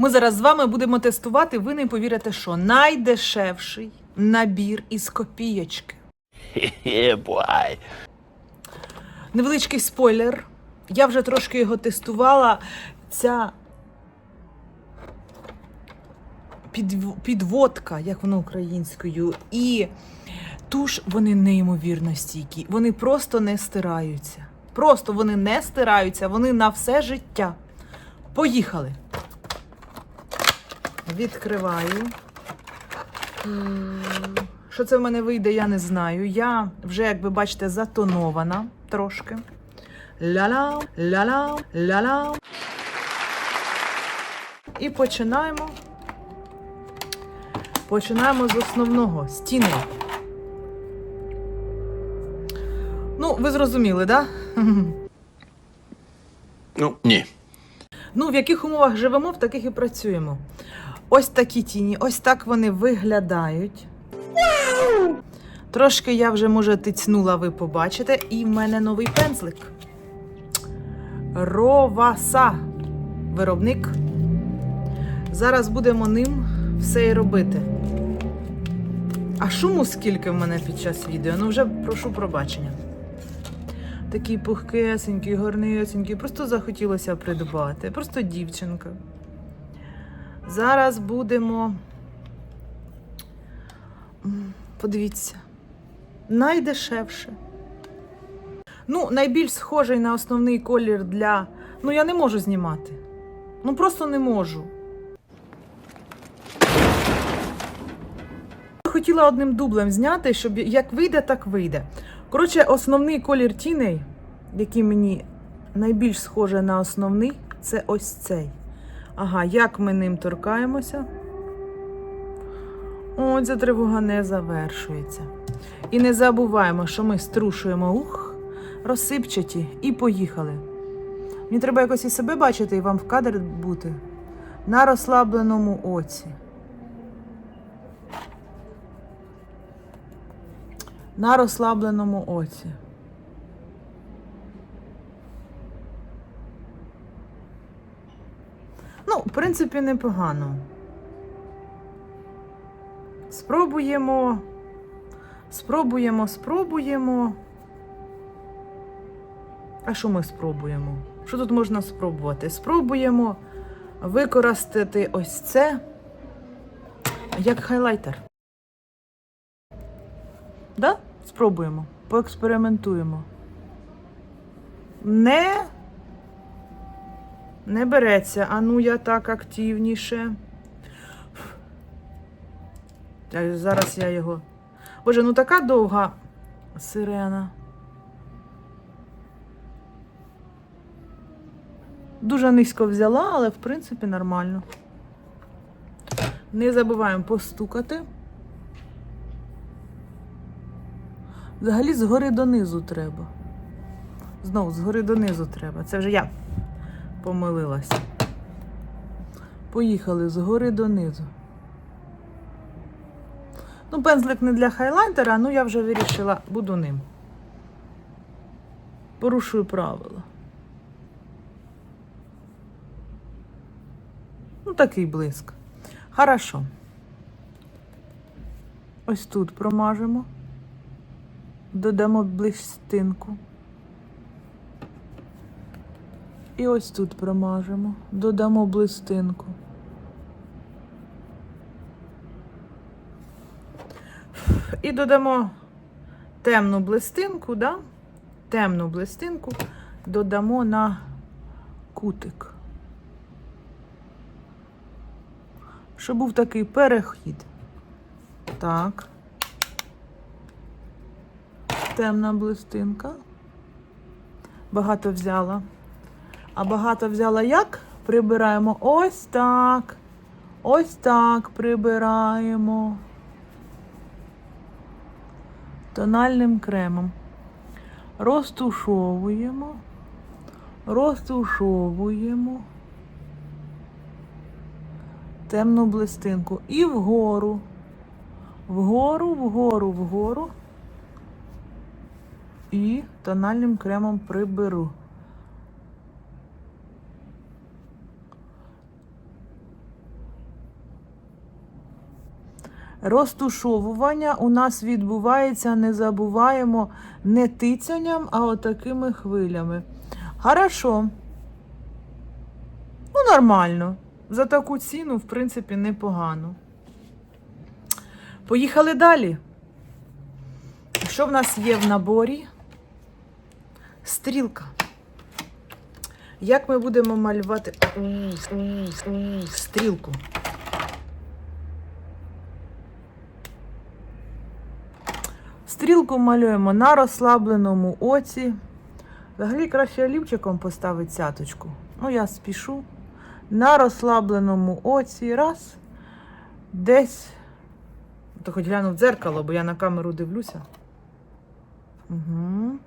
Ми зараз з вами будемо тестувати. Ви не повірите, що найдешевший набір із копійочки. yeah. Невеличкий спойлер. Я вже трошки його тестувала. Ця підводка, як воно українською, і туш вони неймовірно стійкі. Вони просто не стираються. Просто вони не стираються, вони на все життя. Поїхали. Відкриваю. Що це в мене вийде, я не знаю. Я вже, як ви бачите, затонована трошки. Ля-ля, ля-ля, ля-ля. І починаємо. Починаємо з основного стіни. Ну, ви зрозуміли, так? Да? Ну, ні. Ну, в яких умовах живемо, в таких і працюємо. Ось такі тіні, ось так вони виглядають. Трошки я вже, може, тицнула, ви побачите, і в мене новий пензлик. Роваса. Виробник. Зараз будемо ним все і робити. А шуму скільки в мене під час відео? Ну, вже прошу пробачення. Такий пухкесенький, гарнесенький. Просто захотілося придбати. Просто дівчинка. Зараз будемо. Подивіться. Найдешевше. Ну, найбільш схожий на основний колір для. Ну, я не можу знімати. Ну, просто не можу. Хотіла одним дублем зняти, щоб як вийде, так вийде. Коротше, основний колір тіней, який мені найбільш схоже на основний, це ось цей. Ага, як ми ним торкаємося. О, ця тривога не завершується. І не забуваємо, що ми струшуємо ух, розсипчаті і поїхали. Мені треба якось і себе бачити, і вам в кадр бути на розслабленому оці. На розслабленому оці. Ну, в принципі, непогано. Спробуємо. Спробуємо, спробуємо. А що ми спробуємо? Що тут можна спробувати? Спробуємо використати ось це як хайлайтер. Да? Спробуємо. Поекспериментуємо. Не. Не береться. А ну я так активніше. Зараз я його. Боже, ну така довга сирена. Дуже низько взяла, але в принципі нормально. Не забуваємо постукати. Взагалі згори донизу треба. Знову згори донизу треба. Це вже я помилилася. Поїхали згори донизу. Ну, пензлик не для хайлайтера, ну я вже вирішила, буду ним. Порушую правила. Ну, такий блиск. Хорошо. Ось тут промажемо. Додамо блистинку. І ось тут промажемо. Додамо блистинку. І додамо темну блистинку, да? темну блистинку додамо на кутик. Щоб був такий перехід. Так. Темна блистинка. Багато взяла. А багато взяла як? Прибираємо ось так. Ось так прибираємо. Тональним кремом. Розтушовуємо. Розтушовуємо. Темну блистинку. І вгору. Вгору, вгору, вгору. І тональним кремом приберу. Розтушовування у нас відбувається, не забуваємо, не тицянням, а отакими хвилями. Хорошо. Ну, нормально. За таку ціну, в принципі, непогано. Поїхали далі. Що в нас є в наборі? Стрілка. Як ми будемо малювати стрілку? Стрілку малюємо на розслабленому оці. Взагалі краще олівчиком поставити цяточку. Ну, я спішу. На розслабленому оці. Раз. Десь. То хоч гляну в дзеркало, бо я на камеру дивлюся. Угу.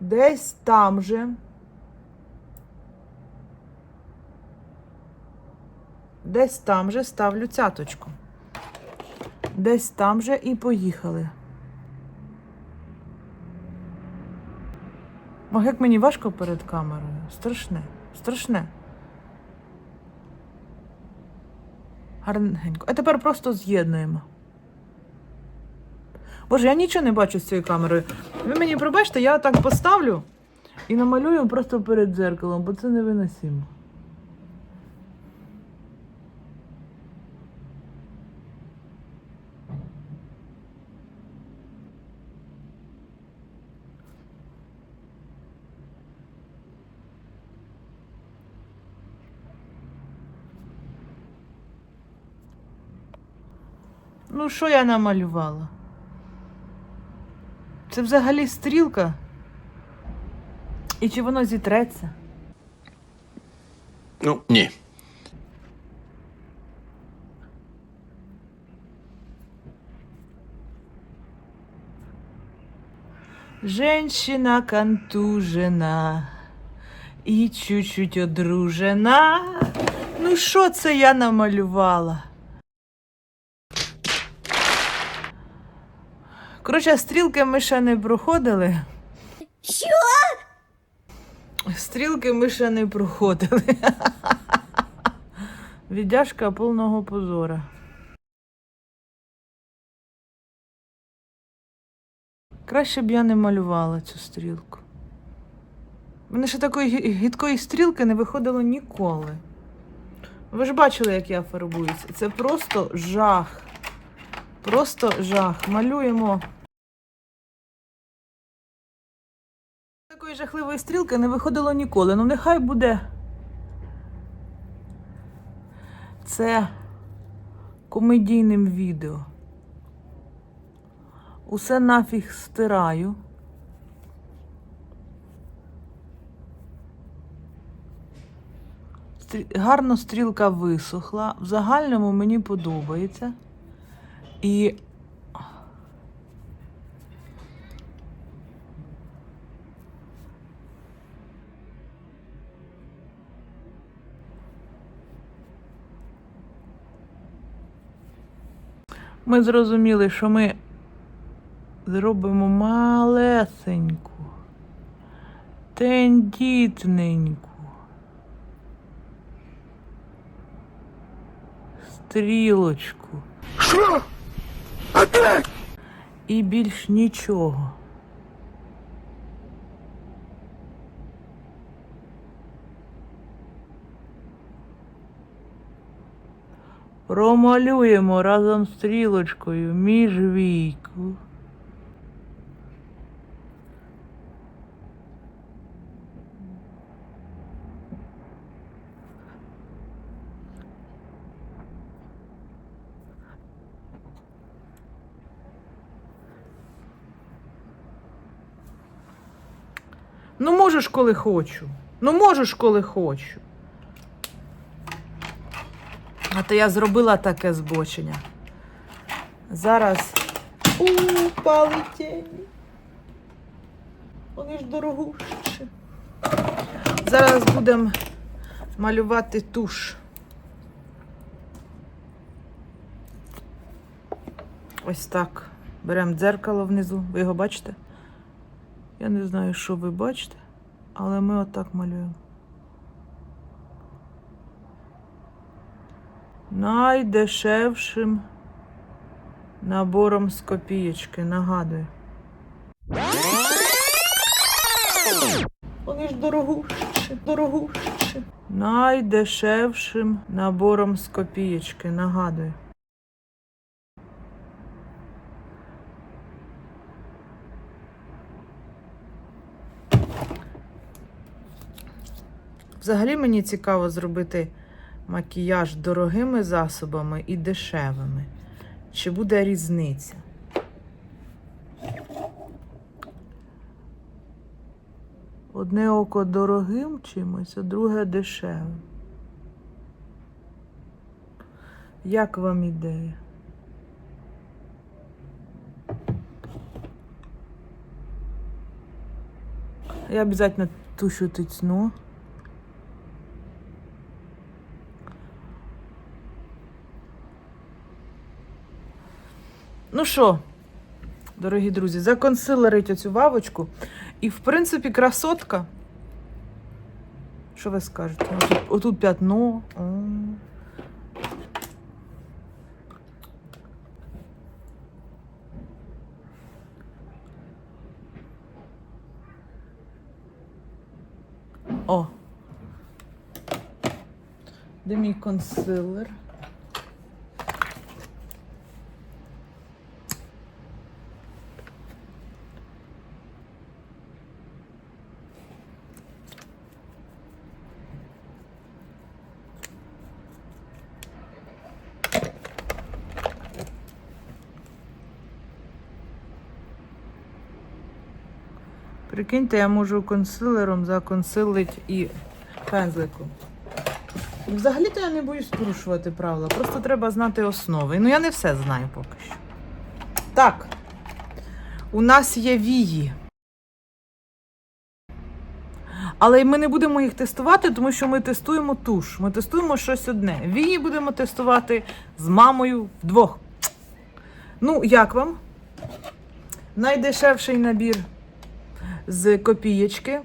Десь там же. Десь там же ставлю цяточку. Десь там же і поїхали. Ох, як мені важко перед камерою. Страшне, страшне. Гарненько. А тепер просто з'єднуємо. Боже, я нічого не бачу з цією камерою. Ви мені пробачте, я так поставлю і намалюю просто перед дзеркалом, бо це невиносимо. Ну, що я намалювала? Це взагалі стрілка? І чи воно зітреться? Ну, ні. Женщина контужена і чуть-чуть одружена. Ну, що це я намалювала? Коротше, стрілки ми ще не проходили. Що? Стрілки ми ще не проходили. Віддяжка повного позора. Краще б я не малювала цю стрілку. Мене ще такої гі- гидкої стрілки не виходило ніколи. Ви ж бачили, як я фарбуюся. Це просто жах. Просто жах. Малюємо. Жахливої стрілки не виходило ніколи. Ну, нехай буде. Це комедійним відео. Усе нафіг стираю. Гарно стрілка висохла. В загальному мені подобається. І ми зрозуміли, що ми зробимо малесеньку, тендітненьку стрілочку. Що? Опять? І більш нічого. Промалюємо разом стрілочкою міжвійку. Ну, можеш, коли хочу. Ну, можеш, коли хочу. А то я зробила таке збочення. Зараз. У, полетіли. Вони ж дорогущі. Зараз будемо малювати туш. Ось так. Беремо дзеркало внизу. Ви його бачите? Я не знаю, що ви бачите, але ми отак малюємо. Найдешевшим Набором з копієчки, нагадую. Вони ж дорогущі, дорогущі. Найдешевшим набором з копієчки, нагадую. Взагалі мені цікаво зробити макіяж дорогими засобами і дешевими. Чи буде різниця? Одне око дорогим чимось, а друге дешевим. Як вам ідея? Я обязательно тушу тицну. Ну що, дорогі друзі, законсилерить оцю вавочку. І, в принципі, красотка. Що ви скажете? Отут, отут п'ятно. О. Де мій консилер? Прикиньте, я можу консилером законсилить і пензликом. Взагалі-то я не боюсь порушувати правила, просто треба знати основи. Ну, я не все знаю поки що. Так, у нас є вії. Але ми не будемо їх тестувати, тому що ми тестуємо туш. Ми тестуємо щось одне. Вії будемо тестувати з мамою вдвох. Ну, як вам? Найдешевший набір з копієчки